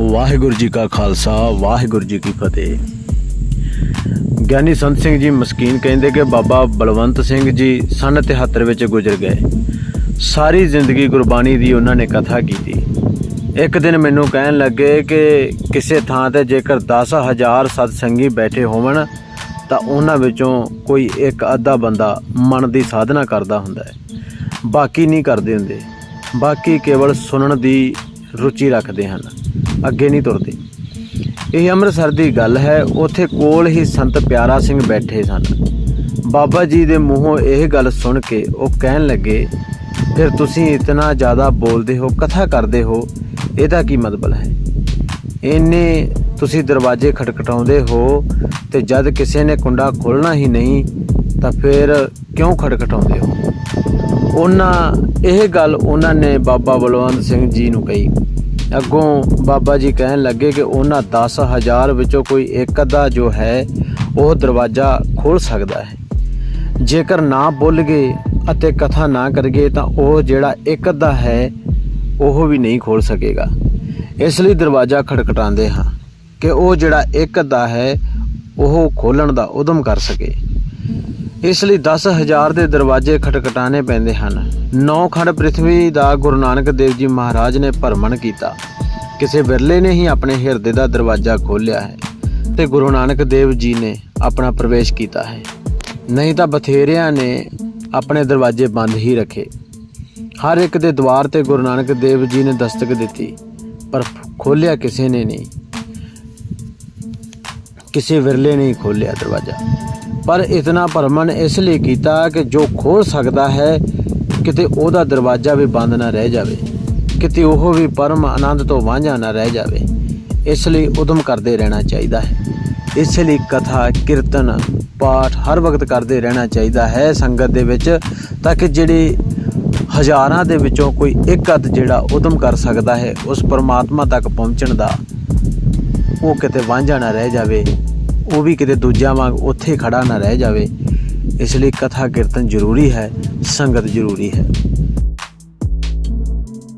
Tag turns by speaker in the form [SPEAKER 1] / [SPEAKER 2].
[SPEAKER 1] ਵਾਹਿਗੁਰੂ ਜੀ ਕਾ ਖਾਲਸਾ, ਵਾਹਿਗੁਰੂ ਜੀ ਕੀ ਫਤਿਹ। ਗਿਆਨੀ ਸੰਤ ਸਿੰਘ ਜੀ ਮਸਕੀਨ ਕਹਿੰਦੇ ਕਿ ਬਾਬਾ ਬਲਵੰਤ ਸਿੰਘ ਜੀ ਸਨ 73 ਵਿੱਚ ਗੁਜ਼ਰ ਗਏ। ਸਾਰੀ ਜ਼ਿੰਦਗੀ ਗੁਰਬਾਣੀ ਦੀ ਉਹਨਾਂ ਨੇ ਕਥਾ ਕੀਤੀ। ਇੱਕ ਦਿਨ ਮੈਨੂੰ ਕਹਿਣ ਲੱਗੇ ਕਿ ਕਿਸੇ ਥਾਂ ਤੇ ਜੇਕਰ 10000 ਸਤਸੰਗੀ ਬੈਠੇ ਹੋਵਣ, ਤਾਂ ਉਹਨਾਂ ਵਿੱਚੋਂ ਕੋਈ ਇੱਕ ਅੱਧਾ ਬੰਦਾ ਮਨ ਦੀ ਸਾਧਨਾ ਕਰਦਾ ਹੁੰਦਾ ਹੈ। ਬਾਕੀ ਨਹੀਂ ਕਰਦੇ ਹੁੰਦੇ। ਬਾਕੀ ਕੇਵਲ ਸੁਣਨ ਦੀ ਰੁਚੀ ਰੱਖਦੇ ਹਨ, ਅੱਗੇ ਨਹੀਂ ਤੁਰਦੇ। ਇਹ ਅੰਮ੍ਰਿਤਸਰ ਦੀ ਗੱਲ ਹੈ, ਉੱਥੇ ਕੋਲ ਹੀ ਸੰਤ ਪਿਆਰਾ ਸਿੰਘ ਬੈਠੇ ਸਨ। ਬਾਬਾ ਜੀ ਦੇ ਮੂੰਹੋਂ ਇਹ ਗੱਲ ਸੁਣ ਕੇ ਉਹ ਕਹਿਣ ਲੱਗੇ, ਫਿਰ ਤੁਸੀਂ ਇਤਨਾ ਜ਼ਿਆਦਾ ਬੋਲਦੇ ਹੋ, ਕਥਾ ਕਰਦੇ ਹੋ, ਇਹਦਾ ਕੀ ਮਤਲਬ ਹੈ? ਇੰਨੇ ਤੁਸੀਂ ਦਰਵਾਜ਼ੇ ਖਟਖਟਾਉਂਦੇ ਹੋ ਤੇ ਜਦ ਕਿਸੇ ਨੇ ਕੁੰਡਾ ਖੋਲਣਾ ਹੀ ਨਹੀਂ, ਤਾਂ ਫਿਰ ਕਿਉਂ ਖਟਖਟਾਉਂਦੇ ਹੋ? ਉਹਨਾਂ, ਇਹ ਗੱਲ ਉਹਨਾਂ ਨੇ ਬਾਬਾ ਬਲਵੰਤ ਸਿੰਘ ਜੀ ਨੂੰ ਕਹੀ। ਅੱਗੋਂ ਬਾਬਾ ਜੀ ਕਹਿਣ ਲੱਗੇ ਕਿ ਉਹਨਾਂ 10000 ਵਿੱਚੋਂ ਕੋਈ ਇੱਕ ਅੱਧਾ ਜੋ ਹੈ, ਉਹ ਦਰਵਾਜ਼ਾ ਖੋਲ ਸਕਦਾ ਹੈ। ਜੇਕਰ ਨਾ ਬੋਲ ਗਏ ਅਤੇ ਕਥਾ ਨਾ ਕਰਗੇ ਤਾਂ ਉਹ ਜਿਹੜਾ ਇੱਕ ਅੱਧਾ ਹੈ, ਉਹ ਵੀ ਨਹੀਂ ਖੋਲ ਸਕੇਗਾ। ਇਸ ਲਈ ਦਰਵਾਜ਼ਾ ਖੜਖਟਾਉਂਦੇ ਹਾਂ ਕਿ ਉਹ ਜਿਹੜਾ ਇੱਕ ਅੱਧਾ ਹੈ, ਉਹ ਖੋਲਣ ਦਾ ਉਦਮ ਕਰ ਸਕੇ। ਇਸ ਲਈ 10000 ਦੇ ਦਰਵਾਜ਼ੇ ਖਟਖਟਾਣੇ ਪੈਂਦੇ ਹਨ। ਨੌ ਖੰਡ ਪ੍ਰithvi ਦਾ ਗੁਰੂ ਨਾਨਕ ਦੇਵ ਜੀ ਮਹਾਰਾਜ ਨੇ ਭਰਮਣ ਕੀਤਾ। ਕਿਸੇ ਵਿਰਲੇ ਨੇ ਹੀ ਆਪਣੇ ਹਿਰਦੇ ਦਾ ਦਰਵਾਜ਼ਾ ਖੋਲ੍ਹਿਆ ਹੈ ਤੇ ਗੁਰੂ ਨਾਨਕ ਦੇਵ ਜੀ ਨੇ ਆਪਣਾ ਪ੍ਰਵੇਸ਼ ਕੀਤਾ ਹੈ। ਨਹੀਂ ਤਾਂ ਬਥੇਰਿਆਂ ਨੇ ਆਪਣੇ ਦਰਵਾਜ਼ੇ ਬੰਦ ਹੀ ਰੱਖੇ। ਹਰ ਇੱਕ ਦੇ ਦਵਾਰ ਤੇ ਗੁਰੂ ਨਾਨਕ ਦੇਵ ਜੀ ਨੇ ਦਸਤਕ ਦਿੱਤੀ, ਪਰ ਖੋਲ੍ਹਿਆ ਕਿਸੇ ਨੇ ਨਹੀਂ। ਕਿਸੇ ਵਿਰਲੇ ਨੇ ਖੋਲ੍ਹਿਆ ਦਰਵਾਜ਼ਾ। ਪਰ ਇਤਨਾ ਭਰਮਣ ਇਸ ਲਈ ਕੀਤਾ ਕਿ ਜੋ ਖੋਲ ਸਕਦਾ ਹੈ, ਕਿਤੇ ਉਹਦਾ ਦਰਵਾਜ਼ਾ ਵੀ ਬੰਦ ਨਾ ਰਹਿ ਜਾਵੇ, ਕਿਤੇ ਉਹ ਵੀ ਪਰਮ ਆਨੰਦ ਤੋਂ ਵਾਂਝਾ ਨਾ ਰਹਿ ਜਾਵੇ, ਇਸ ਲਈ ਉਦਮ ਕਰਦੇ ਰਹਿਣਾ ਚਾਹੀਦਾ ਹੈ। ਇਸ ਲਈ ਕਥਾ, ਕੀਰਤਨ, ਪਾਠ ਹਰ ਵਕਤ ਕਰਦੇ ਰਹਿਣਾ ਚਾਹੀਦਾ ਹੈ ਸੰਗਤ ਦੇ ਵਿੱਚ, ਤਾਂ ਕਿ ਜਿਹੜੇ ਹਜ਼ਾਰਾਂ ਦੇ ਵਿੱਚੋਂ ਕੋਈ ਇੱਕ ਅੱਧ ਜਿਹੜਾ ਉਦਮ ਕਰ ਸਕਦਾ ਹੈ, ਉਸ ਪਰਮਾਤਮਾ ਤੱਕ ਪਹੁੰਚਣ ਦਾ ਉਹ ਕਿਤੇ ਵਾਂਝਾ ਨਾ ਰਹਿ ਜਾਵੇ ਉਹ ਵੀ ਕਿਤੇ ਦੂਜਿਆਂ ਵਾਂਗ ਉੱਥੇ ਖੜਾ ਨਾ ਰਹਿ ਜਾਵੇ, ਇਸ ਲਈ ਕਥਾ ਕੀਰਤਨ ਜ਼ਰੂਰੀ ਹੈ, ਸੰਗਤ ਜ਼ਰੂਰੀ ਹੈ।